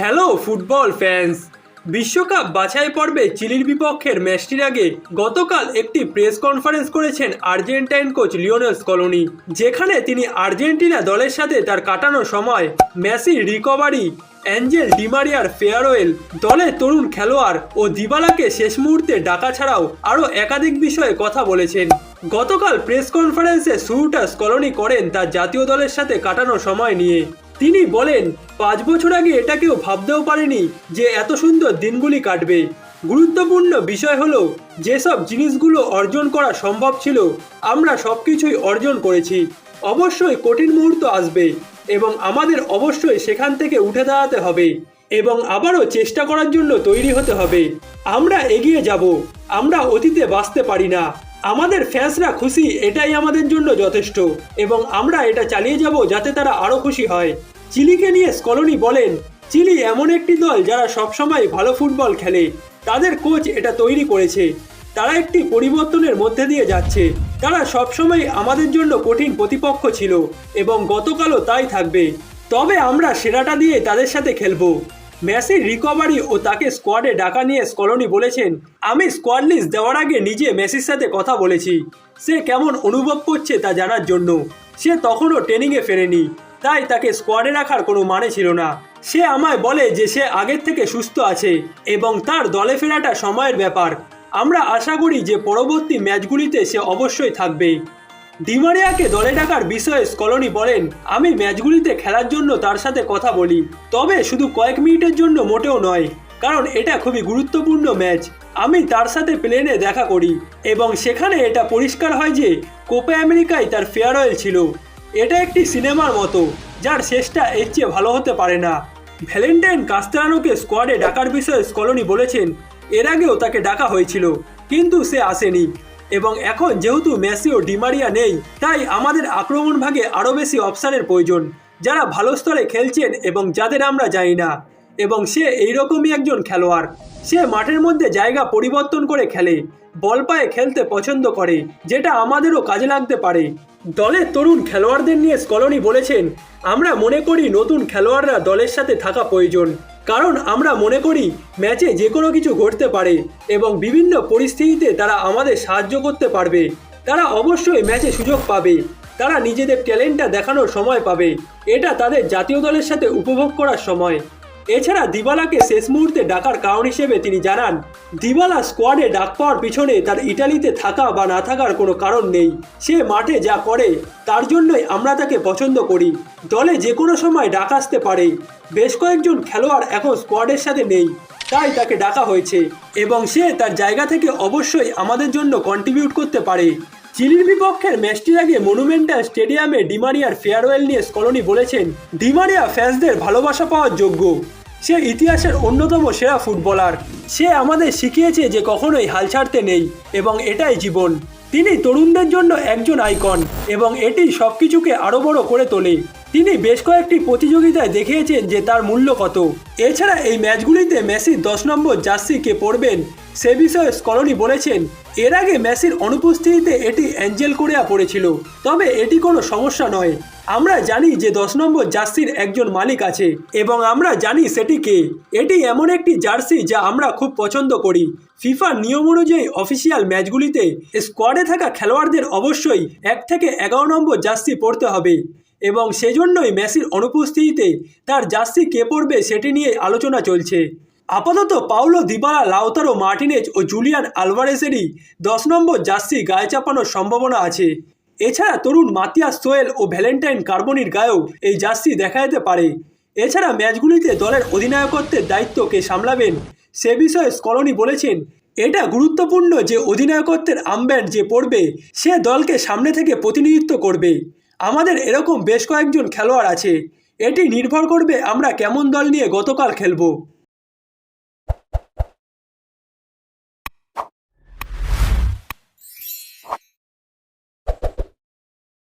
Hello football fans বিশ্বকাপ বাছাই পর্বে চিলির বিপক্ষের ম্যাচটির আগে গতকাল একটি প্রেস কনফারেন্স করেছেন আর্জেন্টাইন কোচ লিওনেল স্কলোনি, যেখানে তিনি আর্জেন্টিনা দলের সাথে তার কাটানো সময় মেসির রিকভারি, অ্যাঞ্জেল ডিমারিয়ার ফেয়ারওয়েল দলের তরুণ খেলোয়াড় ও দিবালাকে শেষ মুহূর্তে ডাকা ছাড়াও আরও একাধিক বিষয়ে কথা বলেছেন। গতকাল প্রেস কনফারেন্সে শুরুটা স্কলনি করেন তার জাতীয় দলের সাথে কাটানো সময় নিয়ে। তিনি বলেন, পাঁচ বছর আগে এটা কেউ ভাবতেও পারেনি যে এত সুন্দর দিনগুলি কাটবে। গুরুত্বপূর্ণ বিষয় হলো, যেসব জিনিসগুলো অর্জন করা সম্ভব ছিল, আমরা সব কিছুই অর্জন করেছি। অবশ্যই কঠিন মুহূর্ত আসবে এবং আমাদের অবশ্যই সেখান থেকে উঠে দাঁড়াতে হবে এবং আবারও চেষ্টা করার জন্য তৈরি হতে হবে। আমরা এগিয়ে যাব, আমরা অতীতে বাঁচতে পারি না। আমাদের ফ্যান্সরা খুশি, এটাই আমাদের জন্য যথেষ্ট এবং আমরা এটা চালিয়ে যাব যাতে তারা আরও খুশি হয়। চিলিকে নিয়ে স্কলনি বলেন, চিলি এমন একটি দল যারা সবসময় ভালো ফুটবল খেলে। তাদের কোচ এটা তৈরি করেছে। তারা একটি পরিবর্তনের মধ্যে দিয়ে যাচ্ছে। তারা সবসময় আমাদের জন্য কঠিন প্রতিপক্ষ ছিল এবং গতকালও তাই থাকবে। তবে আমরা সেরাটা দিয়ে তাদের সাথে খেলব। মেসির রিকভারি ও তাকে স্কোয়াডে ডাকা নিয়ে স্কলনি বলেছেন। আমি স্কোয়াড লিস্ট দেওয়ার আগে নিজে মেসির সাথে কথা বলেছি। সে কেমন অনুভব করছে তা জানার জন্য। সে তখনও ট্রেনিংয়ে ফেরেনি। তাই তাকে স্কোয়াডে রাখার কোনো মানে ছিল না। সে আমায় বলে যে সে আগের থেকে সুস্থ আছে এবং তার দলে ফেরাটা সময়ের ব্যাপার। আমরা আশা করি যে পরবর্তী ম্যাচগুলিতে সে অবশ্যই থাকবে। ডিমারিয়াকে দলে ডাকার বিষয়ে স্কলনি বলেন, আমি ম্যাচগুলিতে খেলার জন্য তার সাথে কথা বলি, তবে শুধু কয়েক মিনিটের জন্য মোটেও নয়, কারণ এটা খুবই গুরুত্বপূর্ণ ম্যাচ। আমি তার সাথে প্লেনে দেখা করি, এবং সেখানে এটা পরিষ্কার হয় যে কোপা আমেরিকায় তার ফেয়ারওয়েল ছিল। এটা একটি সিনেমার মতো, যার শেষটা এর চেয়ে ভালো হতে পারে না। ভ্যালেন্টাইন কাস্তেরানোকে স্কোয়াডে ডাকার বিষয়ে স্কলনি বলেছেন, এর আগেও তাকে ডাকা হয়েছিল, কিন্তু সে আসেনি। এবং এখন যেহেতু মেসি ও ডিমারিয়া নেই, তাই আমাদের আক্রমণ ভাগে আরও বেশি অপশানের প্রয়োজন, যারা ভালো স্তরে খেলছেন এবং যাদের আমরা জানি না। এবং সে এইরকমই একজন খেলোয়াড়। সে মাঠের মধ্যে জায়গা পরিবর্তন করে খেলে, বল পায়ে খেলতে পছন্দ করে, যেটা আমাদেরও কাজে লাগতে পারে। দলের তরুণ খেলোয়াড়দের নিয়ে স্কলনি বলেছেন, আমরা মনে করি নতুন খেলোয়াড়রা দলের সাথে থাকা প্রয়োজন। কারণ আমরা মনে করি ম্যাচে যে কোনো কিছু ঘটতে পারে এবং বিভিন্ন পরিস্থিতিতে তারা আমাদের সাহায্য করতে পারবে। তারা অবশ্যই ম্যাচে সুযোগ পাবে। তারা নিজেদের ট্যালেন্টটা দেখানোর সময় পাবে। এটা তাদের জাতীয় দলের সাথে উপভোগ করার সময়। এছাড়া দিবালাকে শেষ মুহূর্তে ডাকার কারণ হিসেবে তিনি জানান, দিবালা স্কোয়াডে ডাক পাওয়ার পিছনে তার ইটালিতে থাকা বা না থাকার কোনো কারণ নেই। সে মাঠে যা করে, তার জন্যই আমরা তাকে পছন্দ করি। দলে যে কোনো সময় ডাক আসতে পারে। বেশ কয়েকজন খেলোয়াড় এখন স্কোয়াডের সাথে নেই। তাই তাকে ডাকা হয়েছে এবং সে তার জায়গা থেকে অবশ্যই আমাদের জন্য কন্ট্রিবিউট করতে পারে। চিলির বিপক্ষের ম্যাচটির আগে মনুমেন্টাল স্টেডিয়ামে ডিমারিয়ার ফেয়ারওয়েল নিয়ে স্কলনি বলেছেন, ডিমারিয়া ফ্যান্সদের ভালোবাসা পাওয়ার যোগ্য। সে ইতিহাসের অন্যতম সেরা ফুটবলার। সে আমাদের শিখিয়েছে যে কখনোই হাল ছাড়তে নেই এবং এটাই জীবন। তিনি তরুণদের জন্য একজন আইকন এবং এটি সব কিছুকে আরও বড় করে তোলে। তিনি বেশ কয়েকটি প্রতিযোগিতায় দেখিয়েছেন যে তার মূল্য কত। এছাড়া এই ম্যাচগুলিতে মেসির দশ নম্বর জার্সি কে পড়বেন সে বিষয়ে স্কলনি বলেছেন, এর আগে মেসির অনুপস্থিতিতে এটি অ্যাঞ্জেল কোরিয়া পড়েছিল, তবে এটি কোনো সমস্যা নয়। আমরা জানি যে দশ নম্বর জার্সির একজন মালিক আছে, এবং আমরা জানি সেটি কে। এটি এমন একটি জার্সি যা আমরা খুব পছন্দ করি। ফিফার নিয়ম অনুযায়ী অফিসিয়াল ম্যাচগুলিতে স্কোয়াডে থাকা খেলোয়াড়দের অবশ্যই এক থেকে এগারো নম্বর জার্সি পড়তে হবে। এবং সেজন্যই মেসির অনুপস্থিতিতে তার জার্সি কে পড়বে সেটি নিয়ে আলোচনা চলছে। আপাতত পাউলো দিবালা, লাউতারো মার্টিনেজ ও জুলিয়ান আলভারেসেরই দশ নম্বর জার্সি গায়ে চাপানোর সম্ভাবনা আছে। এছাড়া তরুণ মাতিয়াস সোয়েল ও ভ্যালেন্টাইন কার্বনির গায়েও এই জার্সি দেখা যেতে পারে। এছাড়া ম্যাচগুলিতে দলের অধিনায়কত্বের দায়িত্ব কে সামলাবেন সে বিষয়ে স্কলনি বলেছেন, এটা গুরুত্বপূর্ণ যে অধিনায়কত্বের আমব্যান্ড যে পড়বে সে দলকে সামনে থেকে প্রতিনিধিত্ব করবে। আমাদের এরকম বেশ কয়েকজন খেলোয়াড় আছে। এটি নির্ভর করবে আমরা কেমন দল নিয়ে গতকাল খেলব।